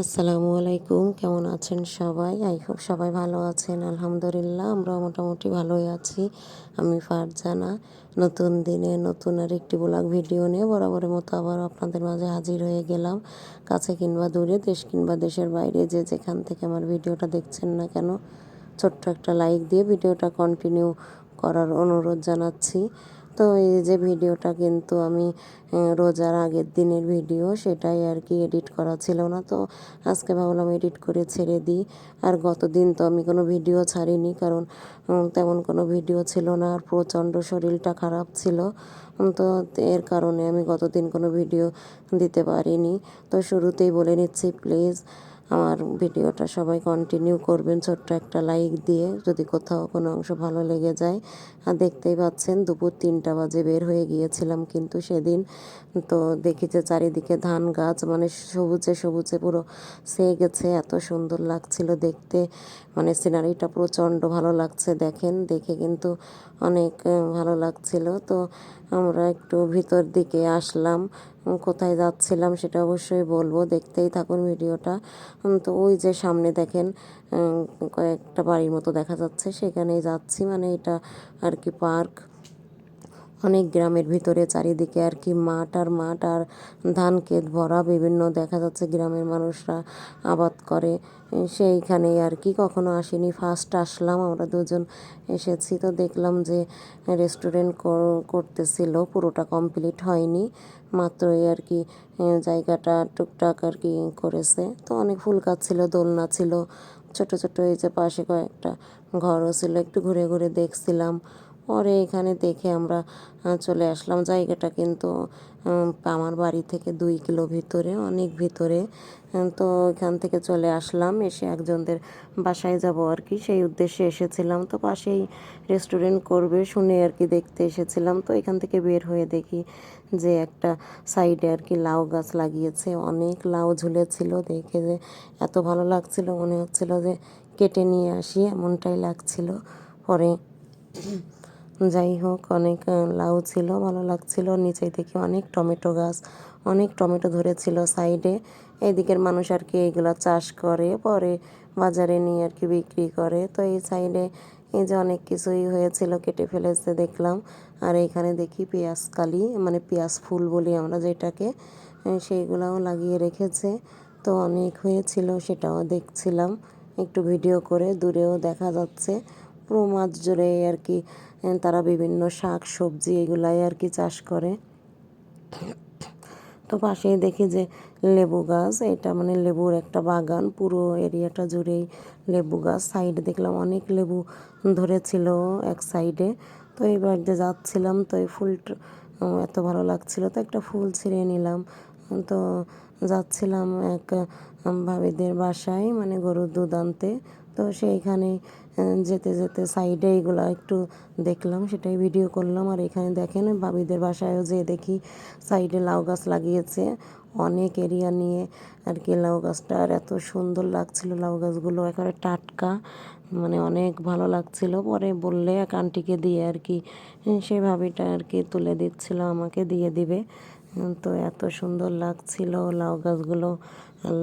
আসসালামু আলাইকুম, কেমন আছেন সবাই? আই হোপ সবাই ভালো আছেন, আলহামদুলিল্লাহ আমরা মোটামুটি ভালোই আছি। আমি ফারজানা, নতুন দিনে নতুন আর একটি ব্লগ ভিডিও নিয়ে বরাবরের মতো আবার আপনাদের মাঝে হাজির হয়ে গেলাম। কাছে কিংবা দূরে, দেশ কিংবা দেশের বাইরে, যে যেখান থেকে আমার ভিডিওটা দেখছেন না কেন, ছোট্ট একটা লাইক দিয়ে ভিডিওটা কন্টিনিউ করার অনুরোধ জানাচ্ছি। তো এই যে ভিডিওটা কিন্তু আমি রোজার আগের দিনের ভিডিও সেটাই আর কি এডিট করা ছিল না। তো আজকে ভাবলাম এডিট করে ছেড়ে দিই। আর গত দিন তো আমি কোনো ভিডিও ছাড়িনি কারণ তেমন কোনো ভিডিও ছিল না আর প্রচণ্ড শরীরটা খারাপ ছিল। তো এর কারণে আমি গতদিন কোনো ভিডিও দিতে পারিনি। তো শুরুতেই বলে নিচ্ছি, প্লিজ আমার ভিডিওটা সবাই কন্টিনিউ করবেন, ছোট্ট একটা লাইক দিয়ে যদি কোথাও কোনো অংশ ভালো লেগে যায়। আর দেখতেই পাচ্ছেন দুপুর তিনটা বাজে বের হয়ে গিয়েছিলাম কিন্তু সেদিন তো দেখি যে চারিদিকে ধান গাছ মানে সবুজে সবুজে পুরো সেয়ে গেছে, এত সুন্দর লাগছিল দেখতে। মানে সিনারিটা প্রচণ্ড ভালো লাগছে দেখেন, দেখে কিন্তু অনেক ভালো লাগছিল। তো আমরা একটু ভিতর দিকে আসলাম কোথায় যাচ্ছিলাম সেটা অবশ্যই বলব, দেখতেই থাকুন ভিডিওটা। তো ওই যে সামনে দেখেন কয়েকটা বাড়ির মতো দেখা যাচ্ছে, সেখানেই যাচ্ছি মানে এটা আর কি পার্ক। অনেক গ্রামের ভিতরে চারিদিকে আর কি মাঠ আর মাঠ আর ধান ক্ষেত ভরা বিভিন্ন দেখা যাচ্ছে গ্রামের মানুষরা আবাদ করে। সেইখানেই আর কি কখনো আসিনি ফার্স্ট আসলাম, আমরা দুজন এসেছি। তো দেখলাম যে রেস্টুরেন্ট করতেছিল, পুরোটা কমপ্লিট হয়নি। মাত্রই আর কি জায়গাটা টুকটাক আর কি করেছে। তো অনেক ফুল গাছ ছিল, দোলনা ছিল, ছোট ছোট এই যে পাশে কয়েকটা ঘরও ছিল, একটু ঘুরে ঘুরে দেখছিলাম। পরে এখানে দেখে আমরা চলে আসলাম। জায়গাটা কিন্তু আমার বাড়ি থেকে দুই কিলো ভিতরে, অনেক ভিতরে। তো এখান থেকে চলে আসলাম। এসে একজনদের বাসায় যাব আর কি। সেই উদ্দেশ্যে এসেছিলাম। তো পাশেই রেস্টুরেন্ট করবে শুনে আর কি দেখতে এসেছিলাম। তো এখান থেকে বের হয়ে দেখি যে একটা সাইডে আর কি লাউ গাছ লাগিয়েছে। অনেক লাউ ঝুলেছিল। দেখে যে এত ভালো লাগছিল। মনে হচ্ছিল যে কেটে নিয়ে আসি। এমনটাই লাগছিল। পরে যাই হোক অনেক লাউ ছিল, ভালো লাগছিল। নিচে দেখি অনেক টমেটো গাছ, অনেক টমেটো ধরেছিল সাইডে। এদিকের মানুষ আর কি এইগুলো চাষ করে, পরে বাজারে নিয়ে আর কি বিক্রি করে। তো এই সাইডে এই যে অনেক কিছুই হয়েছিল, কেটে ফেলেছে দেখলাম। আর এখানে দেখি পেঁয়াজ কালি মানে পেঁয়াজ ফুল বলি আমরা যেটাকে সেইগুলাও লাগিয়ে রেখেছে। তো অনেক হয়েছিল, সেটাও দেখছিলাম। একটু ভিডিও করে দূরেও দেখা যাচ্ছে। পুরো মাছ জুড়ে আর কি তারা বিভিন্ন শাক, সবজি এগুলাই আর কি চাষ করে। তো পাশেই দেখি যে লেবু গাছ, এটা মানে লেবুর একটা বাগান, পুরো এরিয়াটা জুড়েই লেবু গাছ। সাইডে দেখলাম অনেক লেবু ধরেছিল এক সাইডে। তো এবার যে যাচ্ছিলাম, তো এই ফুল এত ভালো লাগছিল। তো একটা ফুল ছিঁড়ে নিলাম। তো যাচ্ছিলাম এক ভাবিদের বাসায় মানে গরুর দুধ আনতে। তো সেইখানে যেতে যেতে সাইডে এগুলো একটু দেখলাম, সেটাই ভিডিও করলাম। আর এখানে দেখেন ভাবিদের বাসায়ও যেয়ে দেখি সাইডে লাউ গাছ লাগিয়েছে। অনেক এরিয়া নিয়ে আর কি লাউ গাছটা। আর এত সুন্দর লাগছিল লাউ গাছগুলো, একেবারে টাটকা মানে অনেক ভালো লাগছিল। পরে বললে এক আন্টিকে দিয়ে আর কি সে ভাবিটা আর কি তুলে দিচ্ছিল, আমাকে দিয়ে দিবে। তো এত সুন্দর লাগছিল লাউ গাছগুলো,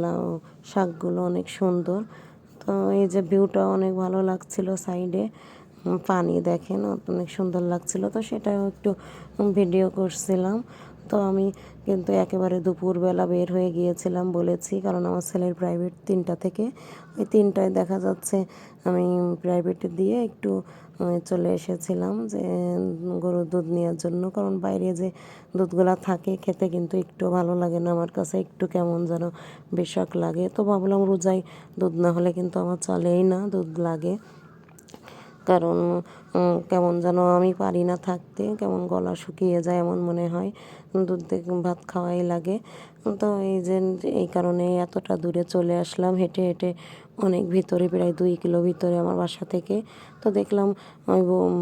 লাউ শাকগুলো অনেক সুন্দর। এই যে ভিউটা অনেক ভালো লাগছিল সাইডে। পানি দেখেন, অনেক সুন্দর লাগছিল। তো সেটাও একটু ভিডিও করছিলাম। তো আমি কিন্তু একেবারে দুপুরবেলা বের হয়ে গিয়েছিলাম বলেছি, কারণ আমার ছেলের প্রাইভেট তিনটা থেকে। ওই তিনটায় দেখা যাচ্ছে আমি প্রাইভেটে দিয়ে একটু চলে এসেছিলাম যে গরুর দুধ নেওয়ার জন্য। কারণ বাইরে যে দুধগুলা থাকে, খেতে কিন্তু একটু ভালো লাগে না। আমার কাছে একটু কেমন যেন বেশক লাগে। তো ভাবলাম রোজাই দুধ না হলে কিন্তু আমার চলেই না, দুধ লাগে। কারণ কেমন যেন আমি পারি না থাকতে, কেমন গলা শুকিয়ে যায় এমন মনে হয়। দুধ ভাত খাওয়াই লাগে। তো এই যে, এই কারণে এতটা দূরে চলে আসলাম, হেঁটে হেঁটে অনেক ভিতরে, প্রায় দুই কিলো ভিতরে আমার বাসা থেকে। তো দেখলাম, ওই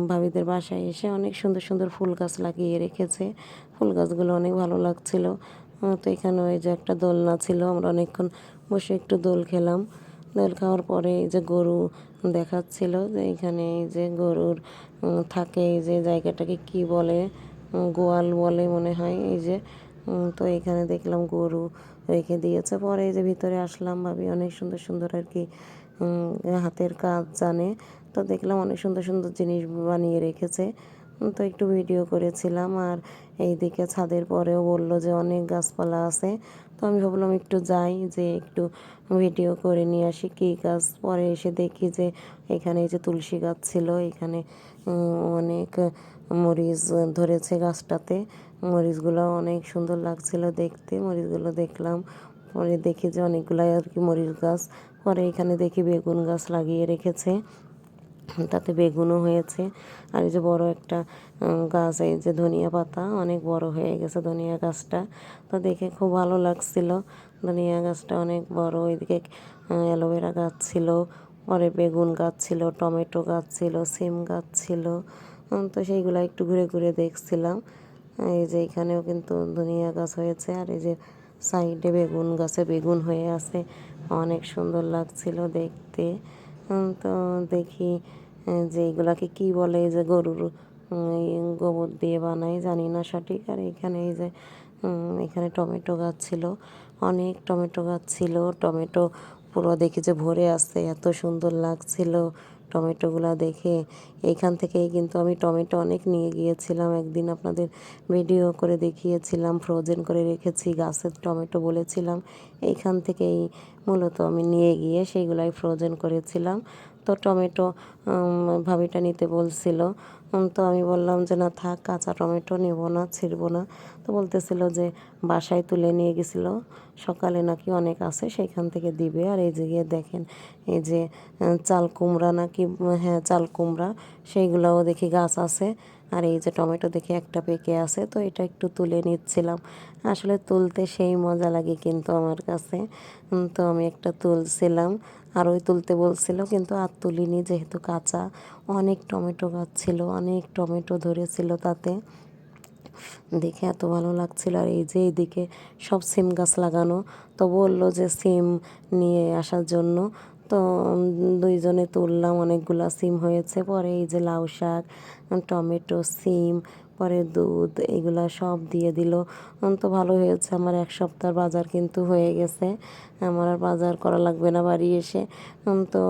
ভাবিদের বাসায় এসে অনেক সুন্দর সুন্দর ফুল গাছ লাগিয়ে রেখেছে। ফুল গাছগুলো অনেক ভালো লাগছিল। তো এখানে ওই যে একটা দোলনা ছিল, আমরা অনেকক্ষণ বসে একটু দোল খেলাম। দোল খাওয়ার পরে এই যে গরু দেখাচ্ছিল যে এখানে এই যে গরুর থাকে এই যে জায়গাটাকে কি বলে গোয়াল বলে মনে হয় এই যে তো এখানে দেখলাম গরু রেখে দিয়েছে। পরে এই যে ভিতরে আসলাম ভাবি, অনেক সুন্দর সুন্দর আর কি হাতের কাজ জানে। তো দেখলাম অনেক সুন্দর সুন্দর জিনিস বানিয়ে রেখেছে। তো একটু ভিডিও করেছিলাম আর এইদিকে ছাদের পরেও বলল যে অনেক গাছপালা আছে। তো আমি ভাবলাম একটু যাই, যে একটু ভিডিও করে নিয়ে আসি কী গাছ। পরে এসে দেখি যে এখানে এই যে তুলসী গাছ ছিল, এখানে অনেক মরিচ ধরেছে গাছটাতে। মরিচগুলো অনেক সুন্দর লাগছিল দেখতে, মরিচগুলো দেখলাম। পরে দেখি যে অনেকগুলাই আর কি মরিচ গাছ। পরে এখানে দেখি বেগুন গাছ লাগিয়ে রেখেছে। তাতে বেগুনও হয়েছে। আর এই যে বড় একটা গাছ, এই যে ধনিয়া পাতা, অনেক বড় হয়ে গেছে ধনিয়া গাছটা। তো দেখে খুব ভালো লাগছিল। ধনিয়া গাছটা অনেক বড় এদিকে অ্যালোভেরা গাছ ছিল, পরে বেগুন গাছ ছিল, টমেটো গাছ ছিল, সিম গাছ ছিল। তো সেইগুলো একটু ঘুরে ঘুরে দেখছিলাম। এই যে এখানেও কিন্তু ধনিয়া গাছ হয়েছে, আর এই যে সাইডে বেগুন গাছে বেগুন হয়ে আছে। অনেক সুন্দর লাগছিল দেখতে। তো দেখি যে এগুলাকে কি বলে, যে গরুর গোবর দিয়ে বানাই জানি না সঠিক। আর এখানে এই যে এখানে টমেটো গাছ ছিল, অনেক টমেটো গাছ ছিল। টমেটো পুরো দেখি যে ভরে আছে এত সুন্দর লাগছিল। টমেটোগুলো দেখে এইখান থেকেই কিন্তু আমি টমেটো অনেক নিয়ে গিয়েছিলাম। একদিন আপনাদের ভিডিও করে দেখিয়েছিলাম ফ্রোজেন করে রেখেছি, গাছের টমেটো বলেছিলাম। এইখান থেকেই মূলত আমি নিয়ে গিয়ে সেইগুলাই ফ্রোজেন করেছিলাম। তো টমেটো ভাবিটা নিতে বলছিল। তো আমি বললাম যে, না থাক, কাঁচা টমেটো নেব না, ছিঁড়বো না। তো বলতেছিল যে, বাসায় তুলে নিয়ে গেছিল, সকালে নাকি অনেক আছে, সেইখান থেকে দিবে। আর এই যে গিয়ে দেখেন, এই যে চাল কুমড়া নাকি হ্যাঁ চাল কুমড়া, সেইগুলাও দেখি গাছ আছে। আর এই যে টমেটো দেখে একটা পেকে আছে, তো এটা একটু তুলে নিচ্ছিলাম। আসলে তুলতে সেই মজা লাগে কিন্তু আমার কাছে। তো আমি একটা তুলছিলাম, আর ওই তুলতে বলছিল কিন্তু আর তুলিনি যেহেতু কাঁচা। অনেক টমেটো গাছ ছিল, অনেক টমেটো ধরেছিল তাতে। দেখে এত ভালো লাগছিল, আর এই যে এইদিকে সব সিম গাছ লাগানো। তো বলল যে সিম নিয়ে আসার জন্য তো দুইজনে তুললাম, অনেকগুলো সিম হয়েছে। পরে এই যে লাউ শাক টমেটো সিম, পরে দুধ, এগুলা সব দিয়ে দিল। তো ভালো হয়েছে। আমার এক সপ্তাহ বাজার কিন্তু হয়ে গেছে। আমার আর বাজার করা লাগবে না বাড়ি এসে। তো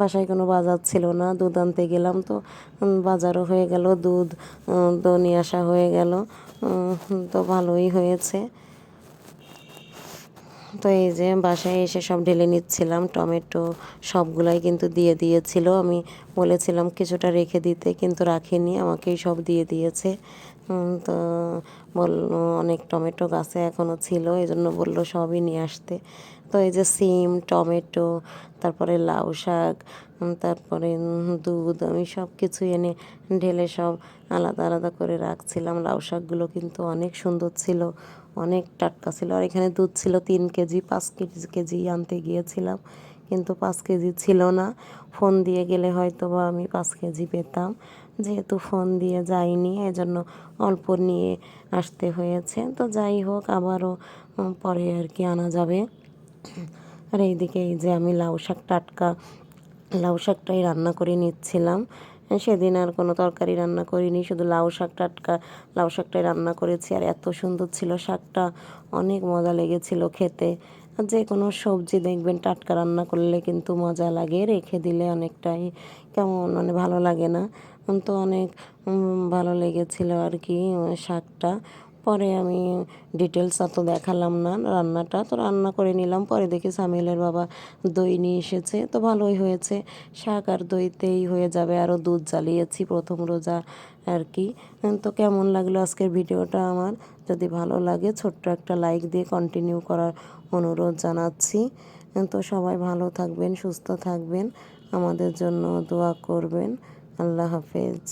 বাসায় কোনো বাজার ছিল না। দুধ আনতে গেলাম তো বাজারও হয়ে গেল। দুধ তো নিয়ে আসা হয়ে গেল। তো ভালোই হয়েছে। তো এই যে বাসায় এসে সব ঢেলে নিচ্ছিলাম, টমেটো সবগুলাই কিন্তু দিয়ে দিয়েছিল। আমি বলেছিলাম কিছুটা রেখে দিতে, কিন্তু রাখিনি, আমাকেই সব দিয়ে দিয়েছে। তো বলল অনেক টমেটো গাছে এখনও ছিল এই জন্য বলল সবই নিয়ে আসতে। তো এই যে সিম, টমেটো, তারপরে লাউ শাক তারপরে দুধ, আমি সব কিছু এনে ঢেলে সব আলাদা আলাদা করে রাখছিলাম। লাউ শাকগুলো কিন্তু অনেক সুন্দর ছিল। অনেক টাটকা ছিল। আর এখানে দুধ ছিল তিন কেজি, পাঁচ কেজি কেজি আনতে গিয়েছিলাম। কিন্তু পাঁচ কেজি ছিল না। ফোন দিয়ে গেলে হয়তো বা আমি পাঁচ কেজি পেতাম। যেহেতু ফোন দিয়ে যাইনি, এজন্য অল্প নিয়ে আসতে হয়েছে। তো যাই হোক, আবারও পরে আর কি আনা যাবে। আর এইদিকে এই যে আমি লাউ শাক টাটকা, লাউ শাকটাই রান্না করে নিচ্ছিলাম। সেদিন আর কোনো তরকারি রান্না করিনি, শুধু লাউ শাক টাটকা, লাউ শাকটাই রান্না করেছি। আর এত সুন্দর ছিল শাকটা, অনেক মজা লেগেছিল খেতে। যে কোনো সবজি দেখবেন, টাটকা রান্না করলে কিন্তু মজা লাগে, রেখে দিলে অনেকটাই কেমন মানে ভালো লাগে না। তো অনেক ভালো লেগেছিল আর কি শাকটা। পরে আমি ডিটেলস অত দেখালাম না, রান্নাটা তো রান্না করে নিলাম। পরে দেখি সামিলের বাবা দই নিয়ে এসেছে, তো ভালোই হয়েছে। শাক আর দইতেই হয়ে যাবে আরও দুধ জ্বালিয়েছি প্রথম রোজা আর কি। তো কেমন লাগল আজকের ভিডিওটা আমার? যদি ভালো লাগে, ছোট্ট একটা লাইক দিয়ে কন্টিনিউ করার অনুরোধ জানাচ্ছি। তো সবাই ভালো থাকবেন, সুস্থ থাকবেন। আমাদের জন্য দোয়া করবেন। আল্লাহ হাফেজ।